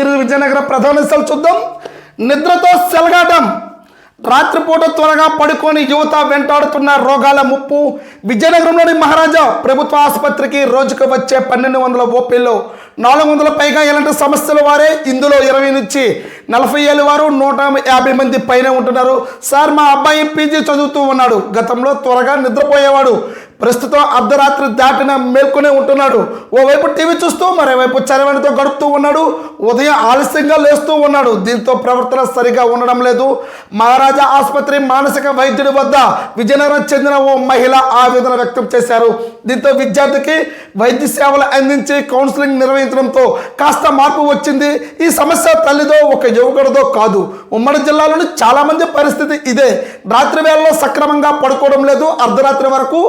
ఈరోజు విజయనగరం ప్రధాన విషయాలు చూద్దాం. నిద్రతో సెలగాటం రాత్రిపూట త్వరగా పడుకొని యువత వెంటాడుతున్న రోగాల ముప్పు. విజయనగరంలోని మహారాజా ప్రభుత్వ ఆసుపత్రికి రోజుకు వచ్చే పన్నెండు వందల ఓపీల్లో నాలుగు వందల పైగా ఎలాంటి సమస్యల వారే. ఇందులో ఇరవై నుంచి నలభై ఏళ్ళ వారు నూట యాభై మంది పైన ఉంటున్నారు. సార్ మా అబ్బాయి పీజీ చదువుతూ ఉన్నాడు. గతంలో త్వరగా నిద్రపోయేవాడు. ప్రస్తుతం అర్ధరాత్రి దాటిన మేల్కొనే ఉంటున్నాడు. ఓవైపు టీవీ చూస్తూ మరోవైపు చరవణితో గడుపుతూ ఉన్నాడు. ఉదయం ఆలస్యంగా లేస్తూ ఉన్నాడు. దీంతో ప్రవర్తన సరిగా ఉండడం లేదు. మహారాజా ఆసుపత్రి మానసిక వైద్యుడి వద్ద విజయనగరం చెందిన ఓ మహిళ ఆవేదన వ్యక్తం చేశారు. దీంతో విద్యార్థికి వైద్య సేవలు అందించి కౌన్సిలింగ్ నిర్వహించడంతో కాస్త మార్పు వచ్చింది. ఈ సమస్య తల్లిదో ఒక యువకుడిదో కాదు. ఉమ్మడి జిల్లాలోని చాలామంది పరిస్థితి ఇదే. రాత్రి వేళలో సక్రమంగా పడుకోవడం లేదు. అర్ధరాత్రి వరకు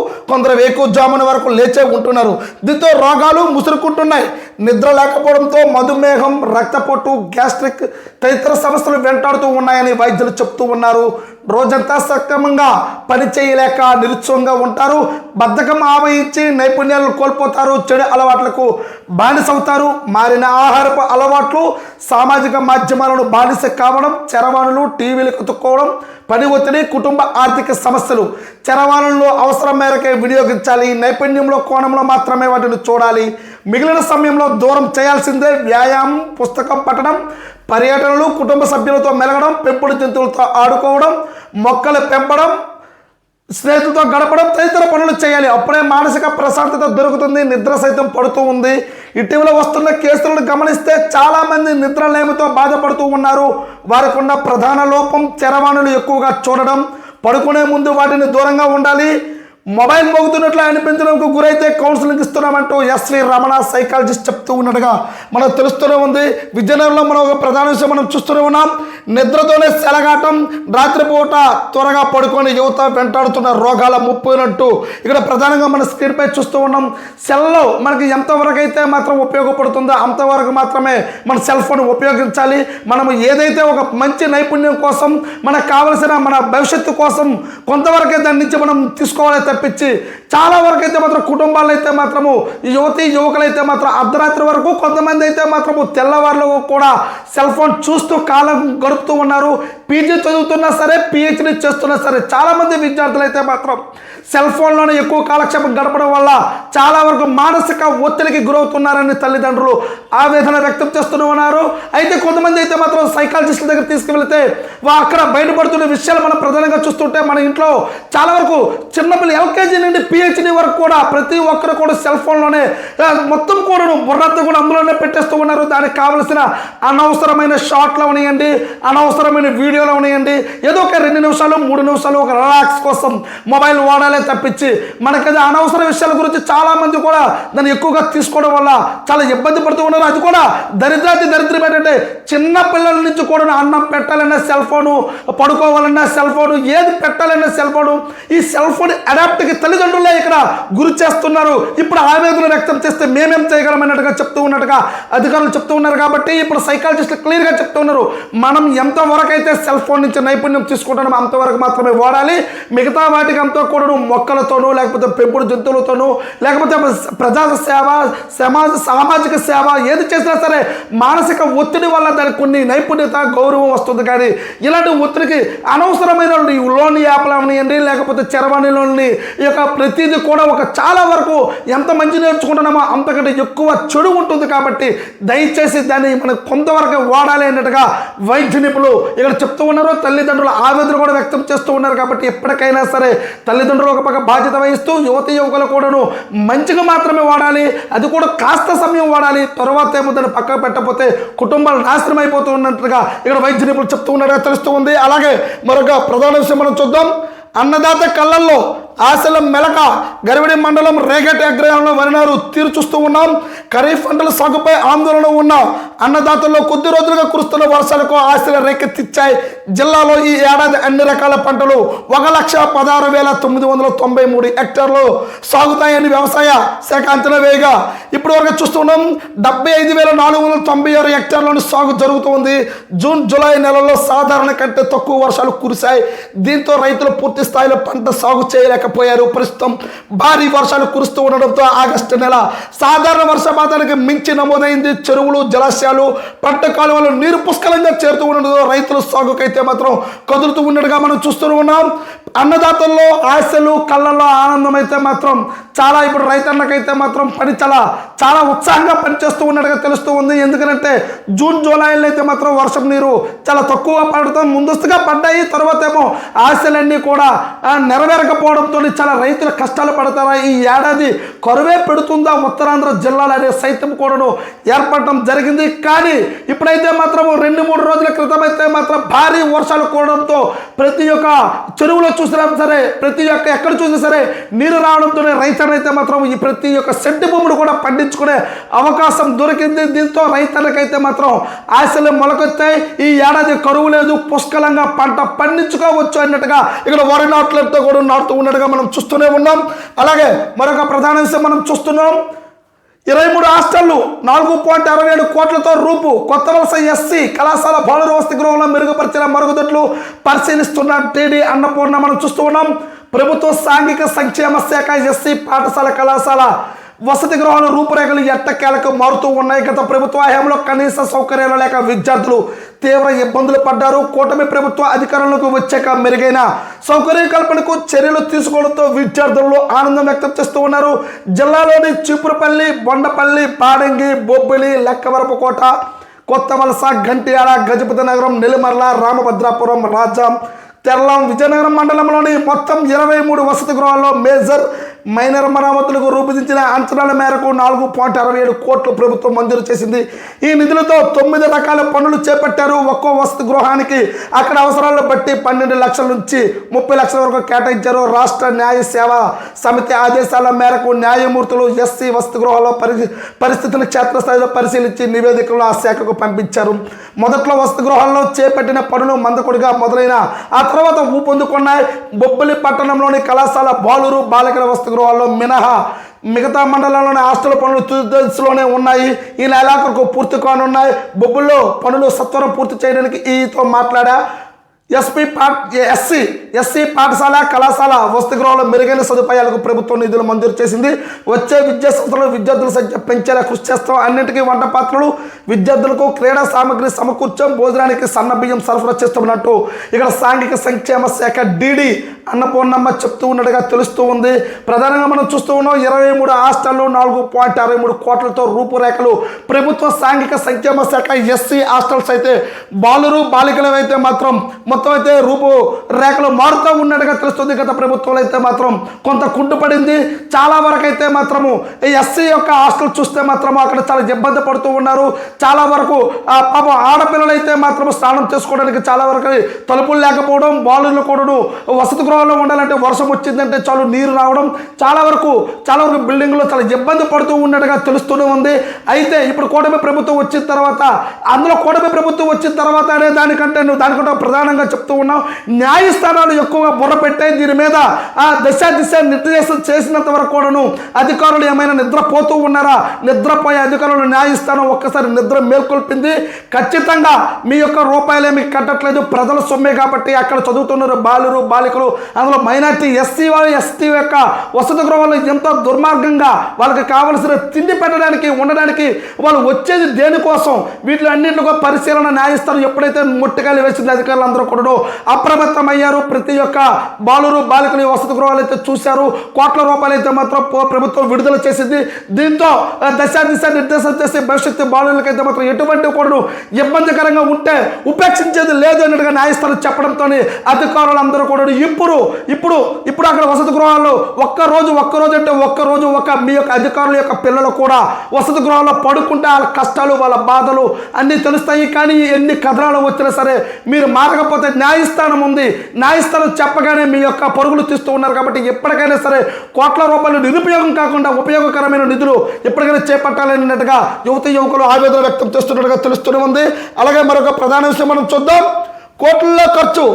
కొందరు వేకుజామున వరకు లేచే ఉంటున్నారు. దీంతో రోగాలు ముసురుకుంటున్నాయి. నిద్ర లేకపోవడంతో మధుమేహం రక్తపోటు గ్యాస్ట్రిక్ తదితర సమస్యలు వెంటాడుతూ ఉన్నాయని వైద్యులు చెప్తూ ఉన్నారు. రోజంతా సక్రమంగా పని చేయలేక నిరుత్సవంగా ఉంటారు. బద్ధకం ఆవహించి నైపుణ్యాలను కోల్పోతారు. చెడు అలవాట్లకు బానిసవుతారు. మారిన ఆహారపు అలవాట్లు సామాజిక మాధ్యమాలను బానిస కావడం చరవాణులు టీవీలు కుతుక్కోవడం పని ఒత్తిడి కుటుంబ ఆర్థిక సమస్యలు. చరవాణులను అవసరం మేరకే వినియోగించాలి. నైపుణ్యంలో కోణంలో మాత్రమే వాటిని చూడాలి. మిగిలిన సమయంలో దూరం చేయాల్సిందే వ్యాయామం పుస్తకం పట్టడం పర్యటనలు కుటుంబ సభ్యులతో మెలగడం పెంపుడు జంతువులతో ఆడుకోవడం మొక్కలు పెంపడం స్నేహితులతో గడపడం తదితర పనులు చేయాలి. అప్పుడే మానసిక ప్రశాంతత దొరుకుతుంది నిద్ర సైతం పడుతూ ఉంది. ఇటీవల వస్తున్న కేసులను గమనిస్తే చాలామంది నిద్రలేమితో బాధపడుతూ ఉన్నారు. వారికి ఉన్న ప్రధాన లోపం చరవాణులు ఎక్కువగా చూడడం. పడుకునే ముందు వాటిని దూరంగా ఉండాలి. మొబైల్ మోగుతున్నట్లు అనిపించడానికి గురైతే కౌన్సిలింగ్ ఇస్తున్నామంటూ ఎస్వి రమణ సైకాలజిస్ట్ చెప్తూ ఉన్నట్టుగా మనకు తెలుస్తూనే ఉంది విజయనగరంలో మనం ఒక ప్రధాన విషయం మనం చూస్తూనే ఉన్నాం. నిద్రతోనే సెలగాటం రాత్రిపూట త్వరగా పడుకొని యువత వెంటాడుతున్న రోగాల ముప్పునట్టు ఇక్కడ ప్రధానంగా మన స్క్రీన్పై చూస్తూ ఉన్నాం. సెల్లో మనకి ఎంతవరకు అయితే మాత్రం ఉపయోగపడుతుందో అంతవరకు మాత్రమే మన సెల్ ఫోన్ ఉపయోగించాలి. మనం ఏదైతే ఒక మంచి నైపుణ్యం కోసం మనకు కావలసిన మన భవిష్యత్తు కోసం కొంతవరకే దాని నుంచి మనం తీసుకోవాలి తప్పించి చాలా వరకు అయితే మాత్రం కుటుంబాలు అయితే మాత్రము యువతి యువకులు అయితే మాత్రం అర్ధరాత్రి వరకు కొంతమంది అయితే మాత్రము తెల్లవారులు కూడా సెల్ ఫోన్ చూస్తూ కాలం గడుపుతూ ఉన్నారు. పీజీ చదువుతున్నా సరే పిహెచ్డీ చేస్తున్నా సరే చాలామంది విద్యార్థులు అయితే మాత్రం సెల్ ఫోన్లోనే ఎక్కువ కాలక్షేపం గడపడం వల్ల చాలా వరకు మానసిక ఒత్తిడికి గురవుతున్నారని తల్లిదండ్రులు ఆవేదన వ్యక్తం చేస్తూనే ఉన్నారు. అయితే కొంతమంది అయితే మాత్రం సైకాలజిస్టుల దగ్గర తీసుకువెళితే వా అక్కడ బయటపడుతున్న విషయాలు మనం ప్రధానంగా చూస్తుంటే మన ఇంట్లో చాలా వరకు చిన్నపిల్లలు ఎల్కేజీ నుండి పిహెచ్డి వరకు కూడా ప్రతి ఒక్కరు కూడా సెల్ ఫోన్లోనే మొత్తం కూడా బుర్రంతా కూడా అందులోనే పెట్టేస్తూ ఉన్నారు. దానికి కావలసిన అనవసరమైన షాట్లు అవనియండి అనవసరమైన వీడియోలు అవనియండి. ఏదో ఒక రెండు నిమిషాలు మూడు నిమిషాలు ఒక రిలాక్స్ కోసం మొబైల్ వాడాలే తప్పించి మనకి అనవసర విషయాల గురించి చాలా మంది కూడా దాన్ని ఎక్కువగా తీసుకోవడం వల్ల చాలా ఇబ్బంది పడుతూ ఉన్నారు. అది కూడా దరిద్రాతి దరిద్రం ఏంటంటే చిన్న పిల్లల నుంచి కూడా అన్నం పెట్టాలన్నా సెల్ ఫోను పడుకోవాలన్నా సెల్ ఫోను ఏది పెట్టాలన్నా సెల్ ఫోను ఈ సెల్ ఫోన్ అడాప్ట్కి తల్లిదండ్రులే ఇక్కడ గురి చేస్తున్నారు. ఇప్పుడు ఆవేదన వ్యక్తం చేస్తే మేమేం చేయగలమన్నట్టుగా చెప్తూ ఉన్నట్టుగా అధికారులు చెప్తూ ఉన్నారు కాబట్టి ఇప్పుడు సైకాలజిస్టులు క్లియర్గా చెప్తూ ఉన్నారు. మనం ఎంతవరకు అయితే సెల్ ఫోన్ నుంచి నైపుణ్యం తీసుకుంటామో అంతవరకు మాత్రమే వాడాలి. మిగతా వాటికి అంతా కూడా మొక్కలతోనూ లేకపోతే పెంపుడు జంతువులతోనూ లేకపోతే ప్రజా సేవ సమాజ సామాజిక సేవ ఏది చేసినా సరే మానసిక ఒత్తిడి వల్ల దానికి కొన్ని నైపుణ్యత గౌరవం వస్తుంది. కానీ ఇలాంటి ఒత్తిడికి అనవసరమైన లోన్ యాప్లు అవనియండి లేకపోతే చరవాణిలోని ఈ యొక్క ప్రతిదీ కూడా ఒక చాలా వరకు ఎంత మంచి నేర్చుకుంటున్నామో అంతకంటే ఎక్కువ చెడు ఉంటుంది కాబట్టి దయచేసి దాన్ని మనం కొంతవరకు వాడాలి అన్నట్టుగా వైద్య నిపుణులు ఇక్కడ చెప్తూ ఉన్నారు. తల్లిదండ్రులు ఆవేదన కూడా వ్యక్తం చేస్తూ ఉన్నారు కాబట్టి ఎప్పటికైనా సరే తల్లిదండ్రులు ఒక పక్క బాధ్యత వహిస్తూ యువతి యువకులు కూడాను మంచిగా మాత్రమే వాడాలి. అది కూడా కాస్త సమయం వాడాలి. తర్వాత ఏమో దాన్ని పక్కకు పెట్టకపోతే కుటుంబాలు నాశనం అయిపోతూ ఉన్నట్టుగా ఇక్కడ వైద్య నిపుణులు చెప్తూ ఉన్నట్టుగా తెలుస్తూ ఉంది. అలాగే మరొక ప్రధాన విషయం మనం చూద్దాం. అన్నదాత కళ్ళల్లో ఆశల మెలక గరివిడి మండలం రేగటి అగ్రహంలో వరినారు తీరు చూస్తూ ఉన్నాం. ఖరీఫ్ పంటల సాగుపై ఆందోళన ఉన్న అన్నదాతల్లో కొద్ది రోజులుగా కురుస్తున్న వర్షాలకు ఆశలు రేకెత్తిచ్చాయి. జిల్లాలో ఈ ఏడాది అన్ని రకాల పంటలు ఒక లక్ష పదహారు వేల తొమ్మిది వందల తొంభై మూడు హెక్టార్లు సాగుతాయని వ్యవసాయ శాఖ అంచనా వేయగా ఇప్పుడు వరకు చూస్తున్నాం డెబ్బై ఐదు వేల నాలుగు వందల తొంభై ఆరు హెక్టార్లను సాగు జరుగుతుంది. జూన్ జూలై నెలలో సాధారణ కంటే తక్కువ వర్షాలు కురిశాయి. దీంతో రైతులు పూర్తి స్థాయిలో పంట సాగు చేయలేక చేసుకోలేకపోయారు ప్రస్తుతం. భారీ వర్షాలు కురుస్తూ ఉండడంతో ఆగస్టు నెల సాధారణ వర్షపాతానికి మించి నమోదైంది. చెరువులు జలాశయాలు పంట కాలువలు నీరు పుష్కలంగా చేరుతూ ఉండడంతో రైతుల సాగుకైతే మాత్రం కదులుతూ ఉండడుగా మనం చూస్తూ ఉన్నాం. అన్నదాతల్లో ఆశలు కళ్ళల్లో ఆనందం అయితే మాత్రం చాలా. ఇప్పుడు రైతన్నకైతే మాత్రం పని చాలా చాలా ఉత్సాహంగా పనిచేస్తూ ఉన్నట్టుగా తెలుస్తూ ఉంది. ఎందుకంటే జూన్ జూలైలో అయితే మాత్రం వర్షం నీరు చాలా తక్కువ పడటం ముందస్తుగా పడ్డాయి. తర్వాత ఏమో ఆశలన్నీ కూడా నెరవేరకపోవడం నెరవేరకపోవడంతో చాలా రైతులు కష్టాలు పడతారా? ఈ ఏడాది కరువే పెడుతుందా ఉత్తరాంధ్ర జిల్లాలు అనే సైతం కూడాను ఏర్పడటం జరిగింది. కానీ ఇప్పుడైతే మాత్రం రెండు మూడు రోజుల క్రితం అయితే మాత్రం భారీ వర్షాలు కూడడంతో ప్రతి ఒక్క చెరువులో చూసినా సరే ప్రతి ఒక్క ఎక్కడ చూసినా సరే నీరు రావడంతోనే రైతులైతే మాత్రం ఈ ప్రతి ఒక్క సెంటి భూములు కూడా పండించుకునే అవకాశం దొరికింది. దీంతో రైతులకైతే మాత్రం ఆశలు మొలకొచ్చాయి ఈ ఏడాది కరువు లేదు పుష్కలంగా పంట పండించుకోవచ్చు అన్నట్టుగా ఇక్కడ వరి నాట్లతో కూడా నాటుతూ ఉన్నట్టుగా మనం చూస్తూనే ఉన్నాం. అలాగే మరొక ప్రధాన విషయం మనం చూస్తున్నాం. ఇరవై మూడు హాస్టళ్ళు నాలుగు పాయింట్ అరవై ఏడు కోట్లతో రూపు. కొత్త వలస ఎస్సీ కళాశాల బాలుర వసతి గృహంలో మెరుగుపరిచిన మరుగుదొడ్లు పరిశీలిస్తున్న టీడీ అన్నపూర్ణ మనం చూస్తూ ఉన్నాం. ప్రభుత్వ సాంఘిక సంక్షేమ శాఖ ఎస్సీ పాఠశాల కళాశాల వసతి గృహాల రూపురేఖలు ఎట్టకేలకు మారుతూ ఉన్నాయి గత ప్రభుత్వ హయాంలో కనీస సౌకర్యాలు లేక విద్యార్థులు తీవ్ర ఇబ్బందులు పడ్డారు. కూటమి ప్రభుత్వ అధికారంలోకి వచ్చాక మెరుగైన సౌకర్య కల్పనకు చర్యలు తీసుకోవడంతో విద్యార్థులు ఆనందం వ్యక్తం చేస్తూ ఉన్నారు. జిల్లాలోని చీపురుపల్లి బొండపల్లి పాడంగి బొబ్బిలి లెక్కవరపుకోట కొత్త వలస గంట్యాల గజపతి నగరం నెల్లిమర్ల రామభద్రాపురం రాజాం తెరలం విజయనగరం మండలంలోని మొత్తం ఇరవై మూడు వసతి గృహాల్లో మేజర్ మైనర్ మరామతులకు రూపొందించిన అంచనాల మేరకు నాలుగు పాయింట్ అరవై ఏడు కోట్లు ప్రభుత్వం మంజూరు చేసింది. ఈ నిధులతో తొమ్మిది రకాల పనులు చేపట్టారు. ఒక్కో వసతి గృహానికి అక్కడ అవసరాలను బట్టి పన్నెండు లక్షల నుంచి ముప్పై లక్షల వరకు కేటాయించారు రాష్ట్ర న్యాయ సేవ సమితి ఆదేశాల మేరకు న్యాయమూర్తులు ఎస్సీ వసతి గృహాల్లో పరి పరిస్థితులను క్షేత్రస్థాయిలో పరిశీలించి నివేదికలను ఆ శాఖకు పంపించారు. మొదట్లో వసతి గృహాల్లో చేపట్టిన పనులు మందకొడిగా మొదలైన ఆ తర్వాత ఊపొందుకున్నాయి బొబ్బలి పట్టణంలోని కళాశాల బాలురు బాలికల వసతి గృహాల్లో మినహా మిగతా మండలంలోని హాస్టల్ పనులు తుది ఉన్నాయి. ఈ నెలాఖరుకు పూర్తి కానున్నాయి. బొబ్బుల్లో పనులు సత్వరం పూర్తి చేయడానికి ఈతో మాట్లాడా? ఎస్పీ పాఠ ఎస్సీ ఎస్సీ పాఠశాల కళాశాల వసతి గృహంలో మెరుగైన సదుపాయాలకు ప్రభుత్వం నిధులు మంజూరు చేసింది. వచ్చే విద్యా సంస్థలో విద్యార్థుల సంఖ్య పెంచేలా కృషి చేస్తాం. అన్నింటికీ వంట పాత్రలు విద్యార్థులకు క్రీడా సామగ్రి సమకూర్చం భోజనానికి సన్న బియ్యం సరఫరా చేస్తున్నట్టు ఇక్కడ సాంఘిక సంక్షేమ శాఖ డిడి అన్నపూర్ణమ్మ చెప్తూ ఉన్నట్టుగా తెలుస్తూ ఉంది. ప్రధానంగా మనం చూస్తూ ఉన్నాం ఇరవై మూడు హాస్టళ్ళు నాలుగు పాయింట్ అరవై మూడు కోట్లతో రూపురేఖలు. ప్రభుత్వ సాంఘిక సంక్షేమ శాఖ ఎస్సీ హాస్టల్స్ అయితే బాలురు బాలికలు అయితే మాత్రం మొత్తం అయితే రూపు రేఖలు మారుతూ ఉన్నట్టుగా తెలుస్తుంది. గత ప్రభుత్వంలో అయితే మాత్రం కొంత కుంటుపడింది చాలా వరకు అయితే మాత్రము ఈ ఎస్సీ యొక్క హాస్టల్ చూస్తే మాత్రము అక్కడ చాలా ఇబ్బంది పడుతూ ఉన్నారు. చాలా వరకు పాపం ఆడపిల్లలు అయితే మాత్రం స్నానం చేసుకోవడానికి చాలా వరకు తలుపులు లేకపోవడం బాలులు కూడాను వసతి గృహంలో ఉండాలంటే వర్షం వచ్చిందంటే చాలు నీరు రావడం. చాలా వరకు చాలా వరకు బిల్డింగ్లో చాలా ఇబ్బంది పడుతూ ఉన్నట్టుగా తెలుస్తూనే ఉంది. అయితే ఇప్పుడు కూటమి ప్రభుత్వం వచ్చిన తర్వాత అందులో కూటమి ప్రభుత్వం వచ్చిన తర్వాత అనే దానికంటే నువ్వు దానికంటే ప్రధానంగా చెప్తూ ఉన్నావు. న్యాయస్థానాలు ఎక్కువగా బుర్ర పెట్టాయి దీని మీద ఆ దశ దిశ నిర్దేశం చేసినంత వరకు కూడాను అధికారులు ఏమైనా నిద్రపోతూ ఉన్నారా? నిద్రపోయే అధికారులు న్యాయస్థానం ఒక్కసారి నిద్ర మేల్కొల్పింది. ఖచ్చితంగా మీ యొక్క రూపాయలేమి కట్టట్లేదు. ప్రజల సొమ్మే కాబట్టి అక్కడ చదువుతున్నారు బాలురు బాలికలు. అందులో మైనార్టీ ఎస్సీ వాళ్ళు ఎస్టీ యొక్క వసతి గృహాలు ఎంతో దుర్మార్గంగా వాళ్ళకి కావలసిన తిండి పెట్టడానికి ఉండడానికి వాళ్ళు వచ్చేది దేనికోసం? వీటిలో అన్నింటిలో పరిశీలన న్యాయస్థానం ఎప్పుడైతే ముట్టకాయలు వేసింది అధికారులు అందరూ కూడా అప్రమత్తమయ్యారు. ప్రతి ఒక్క బాలురు బాలికలు వసతి గృహాలు అయితే చూశారు. కోట్ల రూపాయలు అయితే మాత్రం ప్రభుత్వం విడుదల చేసింది. దీంతో ఆ, దశ దిశ నిర్దేశం చేసి భవిష్యత్తు బాలులకైతే మాత్రం ఎటువంటి కూడా ఇబ్బందికరంగా ఉంటే ఉపేక్షించేది లేదు అన్నట్టుగా న్యాయస్థానం చెప్పడంతో అధికారులందరూ కూడా ఇప్పుడు ఇప్పుడు ఇప్పుడు అక్కడ వసతి గృహాల్లో ఒక్క రోజు ఒక్క రోజు అంటే ఒక్క రోజు ఒక మీ యొక్క అధికారుల యొక్క పిల్లలు కూడా వసతి గృహాల్లో పడుకుంటే వాళ్ళ కష్టాలు వాళ్ళ బాధలు అన్నీ తెలుస్తాయి. కానీ ఎన్ని కథనాలు వచ్చినా సరే మీరు మారకపోతే న్యాయస్థానం ఉంది. న్యాయస్థానం చెప్పగానే మీ యొక్క పరుగులు తీస్తూ ఉన్నారు కాబట్టి ఎప్పటికైనా సరే కోట్ల రూపాయలు నిరుపయోగం కాకుండా ఉపయోగకరమైన నిధులు ఎప్పటికైనా చేపట్టాలన్నట్టుగా యువత యువకులు ఆవేదన వ్యక్తం చేస్తున్నట్టుగా తెలుస్తూనే ఉంది. అలాగే మరొక ప్రధాన విషయం మనం చూద్దాం. కోట్లలో ఖర్చు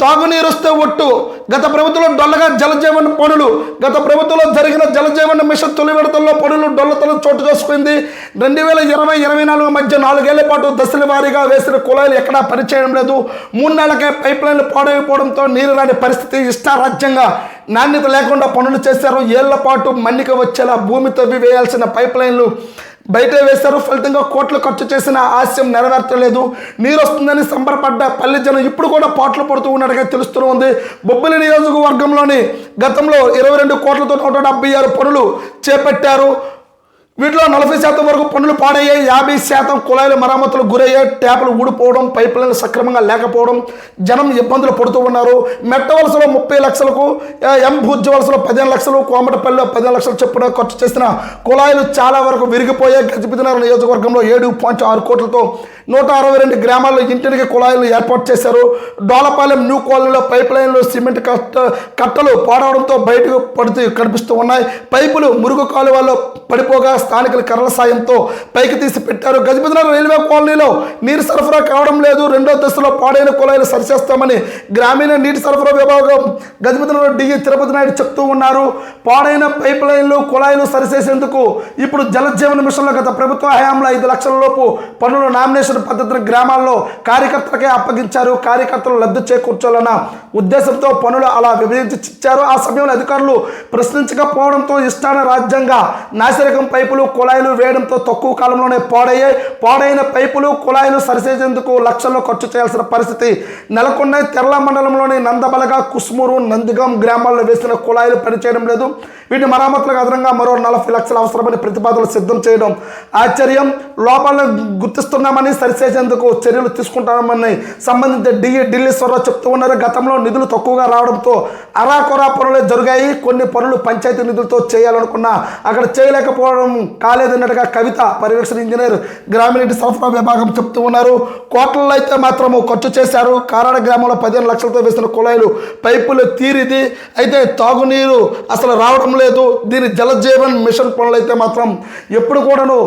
తాగునీరు వస్తే ఒట్టు. గత ప్రభుత్వంలో డొల్లగా జలజీవన పనులు గత ప్రభుత్వంలో జరిగిన జలజీవన మిషన్ తొలి విడతల్లో పనులు డొల్లతలు చోటు చేసుకుంది. రెండు వేల ఇరవై ఇరవై నాలుగు మధ్య నాలుగేళ్ళ పాటు దశల వారీగా వేసిన కుళాయిలు ఎక్కడా పనిచేయడం లేదు. మూడు నెలలకే పైప్ లైన్లు పాడైపోవడంతో నీరు రాని పరిస్థితి ఇష్టారాజ్యంగా నాణ్యత లేకుండా పనులు చేశారు. ఏళ్ళ పాటు మన్నిక వచ్చేలా భూమి తవ్వి వేయాల్సిన పైప్ లైన్లు బయట వేశారు ఫలితంగా కోట్లు ఖర్చు చేసిన ఆశయం నెరవేర్చలేదు. నీరు వస్తుందని సంబరపడ్డ పల్లె జనం ఇప్పుడు కూడా పాటలు పడుతూ ఉన్నట్టుగా తెలుస్తూ ఉంది. బొబ్బిలి నియోజకవర్గంలోని గతంలో ఇరవై రెండు కోట్లతో నూట డెబ్బై ఆరు పనులు చేపట్టారు. వీటిలో నలభై శాతం వరకు పనులు పాడయ్యాయి. యాభై శాతం కుళాయిల మరమ్మతులు గురయ్యాయి. ట్యాపులు ఊడిపోవడం పైప్ లైన్లు సక్రమంగా లేకపోవడం జనం ఇబ్బందులు పడుతూ ఉన్నారు. మెట్ట వలసలో ముప్పై లక్షలకు ఎం భుజ్ వలసలో పదిహేను లక్షలు కోమటపల్లిలో పదిహేను లక్షలు చొప్పున ఖర్చు చేసిన కుళాయిలు చాలా వరకు విరిగిపోయాయి. గజపతినగర్ నియోజకవర్గంలో ఏడు పాయింట్ ఆరు కోట్లతో నూట అరవై రెండు గ్రామాల్లో ఇంటికి కుళాయిలు ఏర్పాటు చేశారు. డోలపాలెం న్యూ కాలనీలో పైప్ లైన్లు సిమెంట్ కట్ట కట్టలు పాడవడంతో బయటకు పడుతూ కనిపిస్తూ ఉన్నాయి. పైపులు మురుగు కాలువల్లో పడిపోగా స్థానికుల కర్రల సాయంతో పైకి తీసి పెట్టారు. గజపతినగర్ రైల్వే కాలనీలో నీరు సరఫరా కావడం లేదు. రెండో దశలో పాడైన కుళాయిలు సరిచేస్తామని గ్రామీణ నీటి సరఫరా విభాగం గజపతినగర్ డిఈ తిరుపతి నాయుడు చెప్తూ ఉన్నారు. పాడైన పైప్ లైన్లు కుళాయిలు సరిచేసేందుకు ఇప్పుడు జలజీవన మిషన్లో గత ప్రభుత్వ హయాంలో ఐదు లక్షల లోపు పనులు నామినేషన్ పద్ధతిని గ్రామాల్లో కార్యకర్తలకే అప్పగించారు. కార్యకర్తలు లబ్ధి చేకూర్చాలన్న ఉద్దేశంతో పనులు అలా విభజించి ఇచ్చారు ఆ సమయంలో అధికారులు ప్రశ్నించకపోవడంతో ఇష్టాన రాజ్యంగా నాసిరకం పైపులు కుళాయిలు వేయడంతో తక్కువ కాలంలోనే పాడయ్యాయి. పాడైన పైపులు కుళాయిలు సరిచేసేందుకు లక్షల్లో ఖర్చు చేయాల్సిన పరిస్థితి నెలకొన్నాయి. తెరల మండలంలోని నందబలగా కుస్మూరు నందిగం గ్రామాల్లో వేసిన కుళాయిలు పనిచేయడం లేదు. వీటి మరామతులకు అదనంగా మరో నలభై లక్షలు అవసరమని ప్రతిపాదనలు సిద్ధం చేయడం ఆశ్చర్యం. లోపాలను గుర్తిస్తున్నామని సరిచేసేందుకు చర్యలు తీసుకుంటామని సంబంధిత డిఈ ఢిల్లీశ్వరరావు చెప్తూ ఉన్నారు. గతంలో నిధులు తక్కువగా రావడంతో అరాకొరా పనులు జరిగాయి. కొన్ని పనులు పంచాయతీ నిధులతో చేయాలనుకున్నా అక్కడ చేయలేకపోవడం కాలేదన్నట్టుగా కవిత పర్యవేక్షణ ఇంజనీర్ గ్రామీణ సరఫరా విభాగం చెప్తూ ఉన్నారు. కోట్లలో అయితే మాత్రము ఖర్చు చేశారు. కారాడ గ్రామంలో పదిహేను లక్షలతో వేసిన కుళాయిలు పైపులు తీరిది. అయితే తాగునీరు అసలు రావడం లేదు. దీని జలజీవన్ మిషన్ పనులు అయితే మాత్రం ఎప్పుడు కూడాను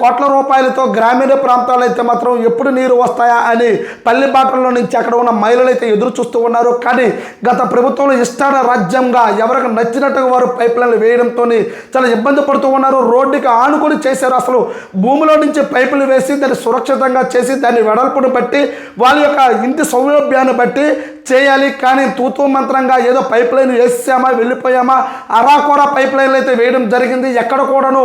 కోట్ల రూపాయలతో గ్రామీణ ప్రాంతాలు అయితే మాత్రం ఎప్పుడు నీరు వస్తాయా అని పల్లి బాటల్లో నుంచి అక్కడ ఉన్న మహిళలు అయితే ఎదురు చూస్తూ ఉన్నారు. కానీ గత ప్రభుత్వంలో ఇష్టాన రాజ్యంగా ఎవరికి నచ్చినట్టుగా వారు పైప్ లైన్లు వేయడంతో చాలా ఇబ్బంది పడుతూ ఉన్నారు. రోడ్డుకి ఆనుకొని చేశారు. అసలు భూమిలో నుంచి పైపులు వేసి దాన్ని సురక్షితంగా చేసి దాన్ని వెడల్పును బట్టి వాళ్ళ యొక్క ఇంటి సౌలభ్యాన్ని బట్టి చేయాలి కానీ తూతూ మంత్రంగా ఏదో పైప్ లైన్ వేసామా వెళ్ళిపోయామా? అరాకొర పైప్ లైన్లు అయితే వేయడం జరిగింది. ఎక్కడ కూడాను?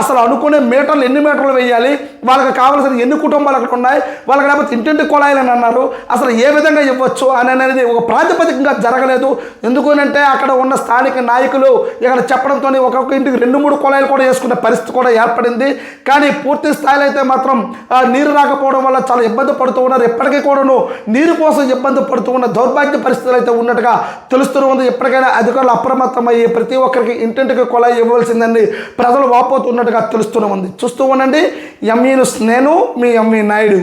అసలు అనుకునే మీటర్లు ఎన్ని మీటర్లు వేయాలి? వాళ్ళకి కావాల్సిన ఎన్ని కుటుంబాలు అక్కడ ఉన్నాయి? వాళ్ళకి లేకపోతే ఇంటింటి కుళాయిలు అని అన్నారు. అసలు ఏ విధంగా ఇవ్వచ్చు అని అనేది ఒక ప్రాతిపదికంగా జరగలేదు. ఎందుకనంటే అక్కడ ఉన్న స్థానిక నాయకులు ఇక్కడ చెప్పడంతో ఒక్కొక్క ఇంటికి రెండు మూడు కుళాయిలు కూడా వేసుకునే పరిస్థితి కూడా ఏర్పడింది. కానీ పూర్తి స్థాయిలో అయితే మాత్రం నీరు రాకపోవడం వల్ల చాలా ఇబ్బంది పడుతూ ఉన్నారు. ఎప్పటికీ కూడాను నీరు కోసం ఇబ్బంది పడుతూ ఉన్న దౌర్భాగ్య పరిస్థితులు అయితే ఉన్నట్టుగా తెలుస్తూ ఉంది. ఎప్పటికైనా అధికారులు అప్రమత్తమయ్యి ప్రతి ఒక్కరికి ఇంటింటికి కొలాయి ఇవ్వవలసిందని ప్రజలు వాపోతున్నట్టుగా తెలుస్తూనే ఉంది. చూస్తూ ఉండండి. ఎంఈను నేను మీ ఎంఈ నాయుడు